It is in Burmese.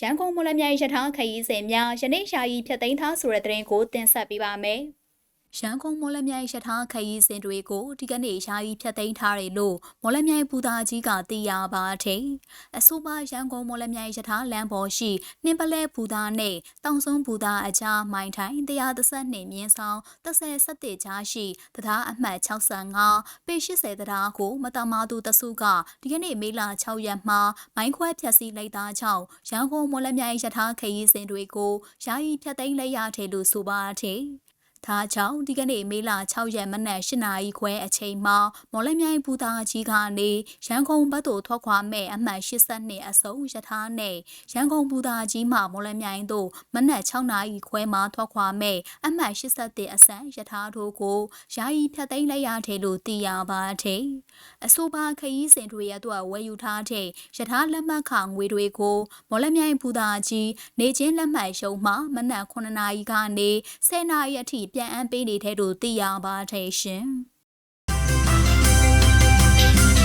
ရန်ကုန်မော်လမြိုင်ရထားခရီးစဉ်များယနေ့ရှာကြီးဖြတ်သိမ်းထားဆိုတဲ့သတင်းကိုတင်ဆက်ပေးပါမယ်။ ရန်ကုန်မော်လမြိုင်ရထားခရီးစဉ်တွေကိုဒီကနေ့ယာယီဖြတ်သိမ်းထားတယ်လို့မော်လမြိုင်ဘူတာကြီးကသိရပါတယ်။အဆိုပါရန်ကုန်မော်လမြိုင်ရထားလမ်းပေါ်ရှိနှင်းပလဲဘူတာနဲ့တောင်စုံဘူတာအကြားမိုင်ထိုင်132မြင်းဆောင်37ကြားရှိတရားအမှတ်65ပေ80တရားကိုမတမာသူတစုကဒီကနေ့မေလ6ရက်မှာမိုင်းခွဲဖြတ်စည်းလိုက်တာကြောင့်ရန်ကုန်မော်လမြိုင်ရထားခရီးစဉ်တွေကိုယာယီဖြတ်သိမ်းလိုက်ရတယ်လို့ဆိုပါတယ်။ ဒါကြောင့်ဒီကနေ့မေလ6ရက်မနက်8နာရီခွဲအချိန်မှာမော်လမြိုင်ဘူတာကြီးကနေရန်ကုန်ဘက်သို့ထွက်ခွာမဲ့အမှတ်82အစုံရထားနဲ့ရန်ကုန်ဘူတာကြီးမှမော်လမြိုင်သို့မနက်6နာရီခွဲမှာထွက်ခွာမဲ့အမှတ်81အစံရထားတို့ကိုယာယီဖြတ်သိမ်းလိုက်ရတယ်လို့သိရပါတယ်။အဆိုပါခရီးစဉ်တွေရတော့ဝယ်ယူထားတဲ့ရထားလက်မှတ်ခငွေတွေကိုမော်လမြိုင်ဘူတာကြီးနေချင်းလက်မှတ်ရုံမှမနက်9နာရီကနေ10နာရီအထိပြန်အမ်းပေးနေတဲ့တို့သိရပါထင်ရှင်။